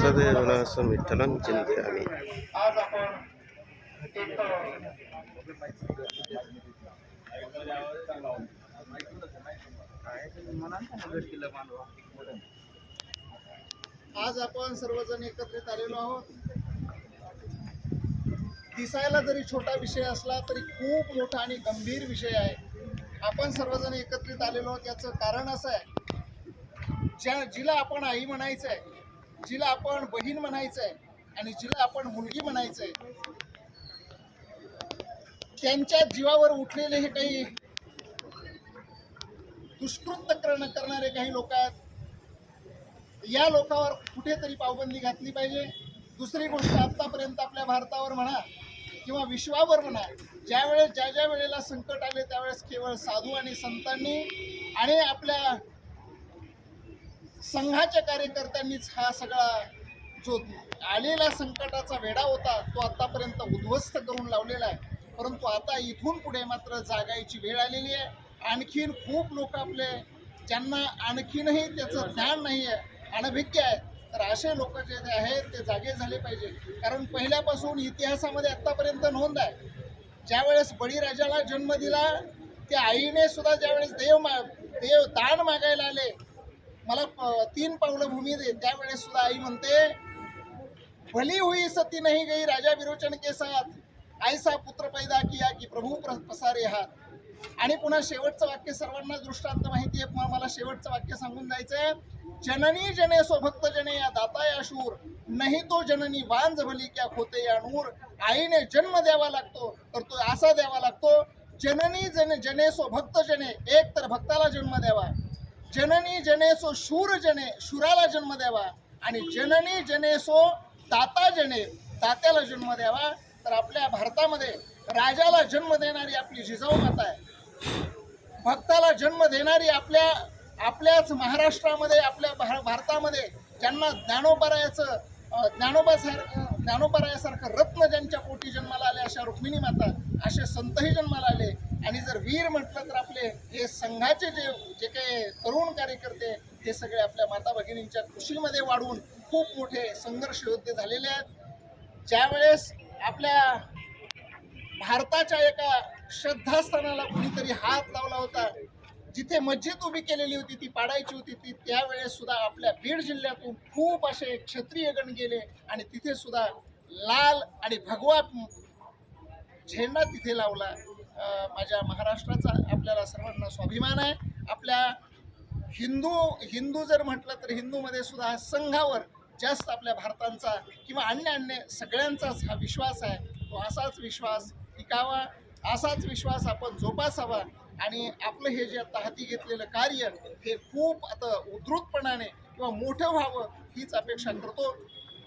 सदेवनासं विठ्ठलं चिन्तयामि आज आपण एक आज आपण सर्वजण एकत्रित आलेलो आहोत. दिसायला जरी छोटा विषय असला तरी खूप मोठा आणि गंभीर विषय आहे. आपण सर्वजण एकत्रित आलेलो आहोत. याचं कारण असं आहे ज्या जिला आपण आई म्हणायचं आहे जिला आपण बहीण म्हणायचं आहे आणि जिला आपण मुलगी म्हणायचं आहे त्यांच्या जीवावर उठलेले हे काही दुष्कृत्य करण करणारे काही लोक आहेत. या लोकांवर कुठेतरी पावबंदी घातली पाहिजे. दुसरी गोष्ट आतापर्यंत आपल्या भारतावर म्हणा किंवा विश्वावर म्हणा ज्या वेळेस ज्या ज्या वेळेला संकट आले त्यावेळेस केवळ साधू आणि संतांनी आणि आपल्या संघाच्या कार्यकर्त्यांनीच हा सगळा जो आलेला संकटाचा वेढा होता तो आतापर्यंत उद्ध्वस्त करून लावलेला आहे. परंतु आता इथून पुढे मात्र जागायची वेळ आलेली आहे. आणखीन खूप लोक आपले ज्यांना आणखीनही त्याचं ज्ञान नाही आहे अनभिज्ञ आहे तर असे लोक जे आहेत ते जागे झाले पाहिजे. कारण पहिल्यापासून इतिहासामध्ये आत्तापर्यंत नोंद आहे. ज्यावेळेस बळीराजाला जन्म दिला त्या आईने सुद्धा ज्यावेळेस देव मा देव दान मागायला आले मला प- तीन पावलं भूमी दे त्यावेळेस सुद्धा आई म्हणते भली हुई सती नाही गई राजा विरोचन के साथ ऐसा पुत्र पैदा किया की प्रभू प्रसारे हात आणि पुन्हा शेवटचं वाक्य सर्वांना दृष्टांत माहिती आहे. पुन्हा मला शेवटचं वाक्य सांगून जायचंय जननी जने स्वभक्त जने या दाता या शूर. नाही तो जननी वांज भली क्या खोते या नूर. आईने जन्म द्यावा लागतो तर तो असा द्यावा लागतो. जननी जन जने सो भक्त जने एक तर भक्ताला जन्म द्यावा. जननी जने सो शूर जने शूराला जन्म द्यावा. आणि जननी जने सो दाता जने दात्याला जन्म द्यावा. तर आपल्या भारतामध्ये राजाला जन्म देणारी आपली जिजाऊ माता आहे. भक्ताला जन्म देणारी आपल्या आपल्याच महाराष्ट्रामध्ये आपल्या भार भारतामध्ये ज्यांना ज्ञानोपरायाचं ज्ञानोबासारखं ज्ञानोबरायासारखं रत्न ज्यांच्या पोटी जन्माला आले अशा रुक्मिणी माता असे संतही जन्माला आले. आणि जर वीर म्हटलं तर आपले हे संघाचे जे जे काही तरुण कार्यकर्ते हे सगळे आपल्या माता भगिनींच्या कुशीमध्ये वाढून खूप मोठे संघर्ष योद्धे झालेले आहेत. ज्यावेळेस आपल्या भारताच्या एका श्रद्धास्थानाला कुणीतरी हात लावला होता. जिथे मस्जिद उभी केलेली होती ती पाडायची होती ती त्यावेळेस सुद्धा आपल्या बीड जिल्ह्यातून खूप असे क्षत्रिय गण गेले आणि तिथे सुद्धा लाल आणि भगवा झेंडा तिथे लावला. माझ्या महाराष्ट्राचा आपल्याला सर्वांना स्वाभिमान आहे. आपल्या हिंदू हिंदू जर म्हटलं तर हिंदूमध्ये सुद्धा संघावर जास्त आपल्या भारतांचा किंवा अन्य अन्य सगळ्यांचाच हा विश्वास आहे. तो असाच विश्वास टिकावा. असाच विश्वास आपण जोपासावा आणि आपलं हे जे आता हाती घेतलेलं कार्य हे खूप आता उद्धृतपणाने किंवा मोठं व्हावं हीच अपेक्षा करतो.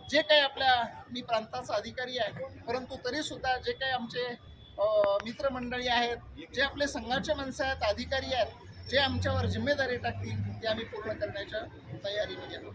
जे काही आपल्या मी प्रांताचा अधिकारी आहे परंतु तरीसुद्धा जे काही आमचे मित्रमंडळी आहेत जे आपले संघाचे माणसं आहेत अधिकारी आहेत जे आमच्यावर जिम्मेदारी टाकतील ते आम्ही पूर्ण करण्याच्या तयारीमध्ये गेलो